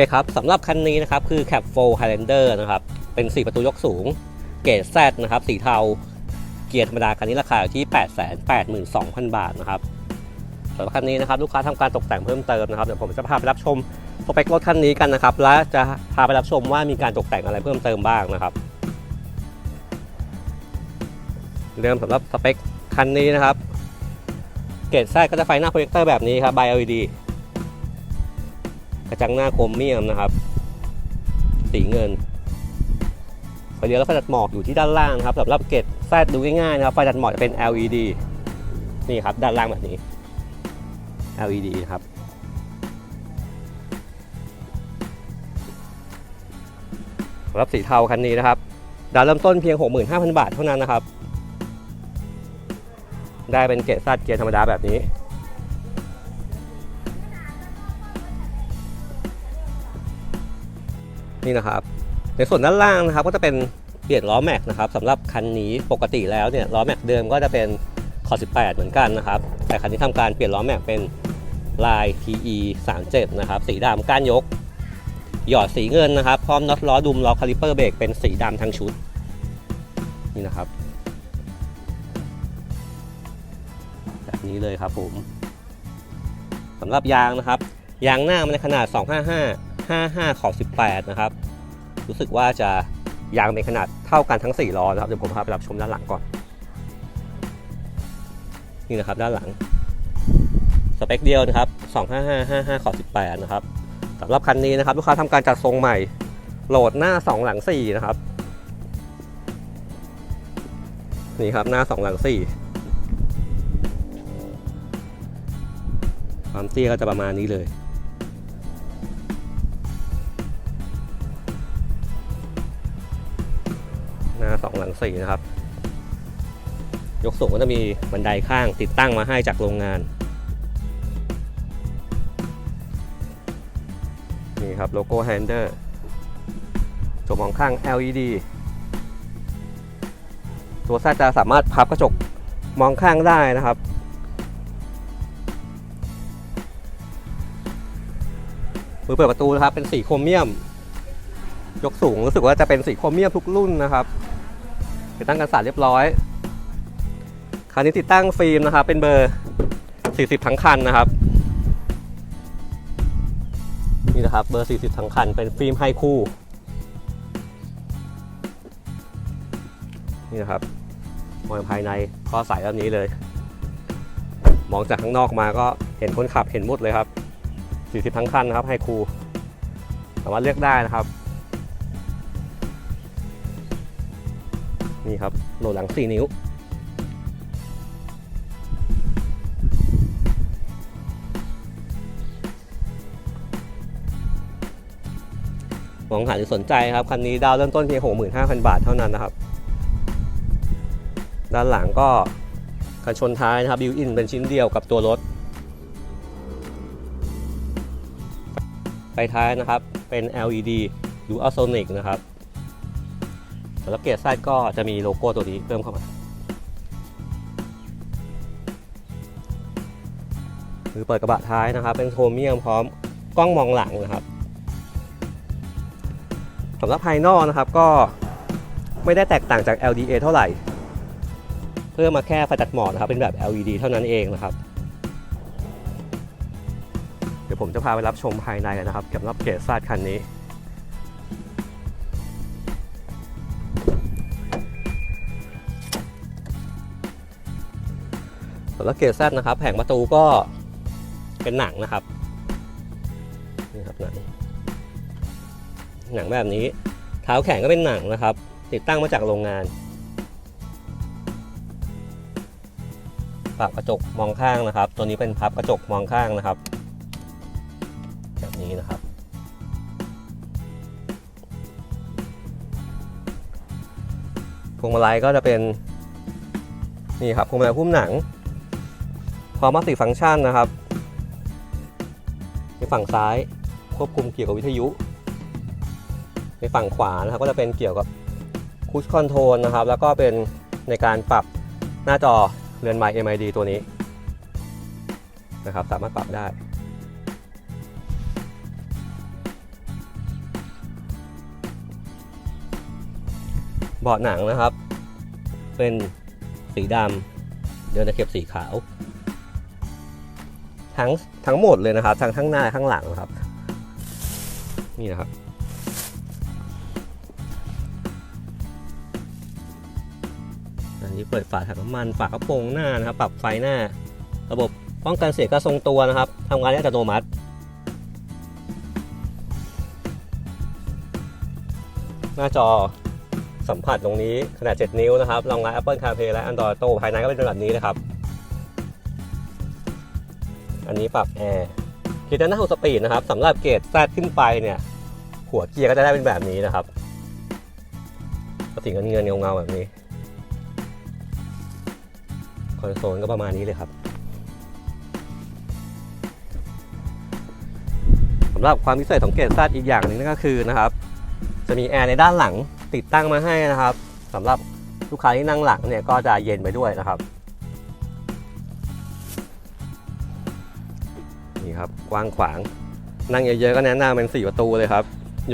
เคครับสำหรับคันนี้นะครับคือ Cap 4 Highlander นะครับเป็น 4 ประตูยกสูง เกรด Z นะครับสีเทา เกียร์ธรรมดาคันนี้ราคาอยู่ที่ 882,000 บาทนะครับสำหรับคันนี้นะครับลูกค้าทำการตกแต่งเพิ่มเติมนะครับเดี๋ยวผมจะพาไปรับชมสเปครถคันนี้กันนะครับ และจะพาไปรับชมว่ามีการตกแต่งอะไรเพิ่มเติมบ้างนะครับเริ่มสำหรับสเปคคันนี้นะครับ เกรด Z ก็จะไฟหน้าโปรเจคเตอร์แบบนี้ครับ by LED กระจังหน้าโครเมียมนะครับ สีเงินไฟเลี้ยวและไฟตัดหมอกอยู่ที่ด้านล่างนะครับสำหรับเกตแซดดูง่ายๆนะครับไฟตัดหมอกจะเป็น LED นี่ครับด้านล่างแบบนี้ LED ครับสำหรับสีเทาคันนี้นะครับดาวเริ่มต้นเพียง 65,000 บาทเท่านั้นนะครับ ได้เป็นเกตซัดเกียร์ธรรมดาแบบนี้ นี่นะครับ ในส่วนด้านล่างนะครับก็จะเป็นเปลี่ยนล้อแม็กนะครับสำหรับคันนี้ปกติแล้วเนี่ยล้อแม็กเดิมก็จะเป็นคอ18 เหมือนกันนะครับ แต่คันนี้ทำการเปลี่ยนล้อแม็กเป็นลาย TE 37นะครับสีดำก้านยก หยอดสีเงินนะครับ พร้อมน็อตล้อดุมล้อคาลิเปอร์เบรกเป็นสีดำทั้งชุด นี่นะครับแบบนี้เลยครับผมสำหรับยางนะครับ ยางหน้ามันในขนาด 255 55 ขอบ 18 นะครับ รู้สึกว่าจะยางเป็นขนาดเท่ากันทั้ง 4 ล้อนะครับ เดี๋ยวผมพาไปรับชมด้านหลังก่อน นี่นะครับด้านหลัง สเปคเดียวนะครับ 255 55 ขอบ 18 นะครับสำหรับคันนี้นะครับ ลูกค้าทำการจัดทรงใหม่ โหลดหน้า 2 หลัง 4 นะครับ นี่ครับหน้า 2 หลัง 4 ความเตี้ยก็จะประมาณนี้เลย หน้าสองหลังสี่นะครับ ยกสูงก็จะมีบันไดข้างติดตั้งมาให้จากโรงงาน นี่ครับโลโก้ Hander จมองข้าง LED ตัวแซจะสามารถพับกระจกมองข้างได้นะครับมือเปิดประตูนะครับเป็นสีโครเมียม ยกสูงรู้สึกว่าจะเป็นสีโครเมียมทุกรุ่นนะครับ ติดตั้งกันสาดเรียบร้อย คันนี้ติดตั้งฟิล์มนะครับ เป็นเบอร์ 40 ทั้งคันนะครับ นี่นะครับเบอร์ 40 ทั้งคัน เป็นฟิล์มไฮคู่นี่นะครับมองภายในข้อใสแบบนี้เลย มองจากข้างนอกมาก็เห็นคนขับเห็นหมดเลยครับ 40 ทั้งคันนะครับไฮคูสามารถเลือกได้นะครับ นี่ครับโหลดหลัง 4 นิ้ว มองหาหรือสนใจครับ คันนี้ดาวเริ่มต้นเพียง65,000 บาทเท่านั้นนะครับ ด้านหลังก็กันชนท้ายนะครับบิวอินเป็นชิ้นเดียวกับตัวรถ ไฟท้ายนะครับเป็น LED ดูอัลโซนิกนะครับ สำหรับเกียร์ไส้ก็จะมีโลโก้ตัวนี้เพิ่มเข้ามาหรือเปิดกระบะท้ายนะครับ เป็นโครเมียมพร้อมกล้องมองหลังนะครับสำหรับภายนอกนะครับก็ไม่ได้แตกต่างจาก LDA เท่าไหร่ เพิ่มมาแค่ไฟตัดหมอกนะครับ เป็นแบบ LED เท่านั้นเองนะครับ เดี๋ยวผมจะพาไปรับชมภายในกันนะครับกับรอบเกตซาดคันนี้ สำหรับเกตซดนะครับแผงประตูก็เป็นหนังนะครับนี่ครับหนังหนังแบบนี้ เท้าแข็งก็เป็นหนังนะครับ ติดตั้งมาจากโรงงานปรับกระจกมองข้างนะครับ ตัวนี้เป็นพับกระจกมองข้างนะครับ แบบนี้นะครับ พวงมาลัยก็จะเป็นนี่ครับพวงมาลัยหุ้มหนัง พอมัลติฟังก์ชันนะครับในฝั่งซ้ายควบคุมเกี่ยวกับวิทยุ ในฝั่งขวานะครับก็จะเป็นเกี่ยวกับคูชคอนโทรลนะครับ แล้วก็เป็นในการปรับหน้าจอเรือนไมล์ MID ตัวนี้นะครับ สามารถปรับได้ เบาะหนังนะครับ เป็นสีดำเดินตะเก็บสีขาว ทั้งทั้งหมดเลยนะครับ ทั้งข้างหน้าข้างหลังนะครับ นี่นะครับ อันนี้เปิดฝาถังน้ำมันฝากระโปรงหน้านะครับ ปรับไฟหน้า ระบบป้องกันเสียกระทรงตัวนะครับทำงานได้อัตโนมัติ หน้าจอสัมผัสตรงนี้ขนาด 7 นิ้วนะครับรองรับ Apple CarPlay และ Android Auto ภายในก็เป็นแบบนี้นะครับ อันนี้ปรับแอร์คิดหน้าหกสปีดนะครับสำหรับเกรดแซดขึ้นไปเนี่ย หัวเกียร์ก็จะได้เป็นแบบนี้นะครับก็สีเงินเงินเงาๆแบบนี้ คอนโซลก็ประมาณนี้เลยครับสำหรับความพิเศษของเกรดแซดอีกอย่างหนึ่งนั่นก็คือนะครับ จะมีแอร์ในด้านหลังติดตั้งมาให้นะครับสำหรับลูกค้าที่นั่งหลังเนี่ยก็จะเย็นไปด้วยนะครับ นี่ครับกว้างขวาง นั่งเยอะๆก็แนะนำเป็น 4 ประตูเลยครับ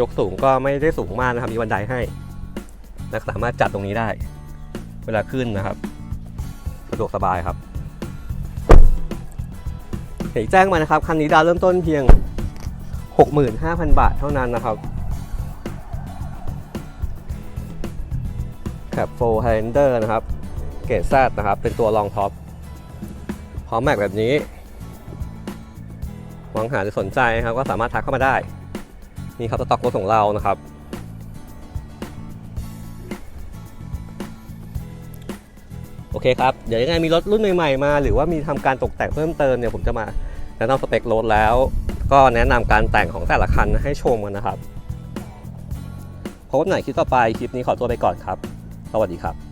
ยกสูงก็ไม่ได้สูงมากนะครับ มีบันไดให้และสามารถจัดตรงนี้ได้ เวลาขึ้นนะครับสะดวกสบายครับเห็นแจ้งมานะครับคันนี้ดาวเริ่มต้นเพียง 65,000 บาทเท่านั้นนะครับแคปโฟร์ไฮเดอร์นะครับ เกรดแซดนะครับ เป็นตัวรองท็อปพร้อมแม็กแบบนี้ มองหาหรือสนใจครับก็สามารถทักเข้ามาได้ นี่ครับสต็อกรถของเรานะครับ โอเคครับ เดี๋ยวยังไงมีรถรุ่นใหม่ๆมา หรือว่ามีทำการตกแต่งเพิ่มเติมเนี่ยผมจะมาแนะนำสเปครถแล้ว ก็แนะนำการแต่งของแต่ละคันให้ชมกันนะครับพบกันใหม่คลิปต่อไปคลิปนี้ขอตัวไปก่อนครับ สวัสดีครับ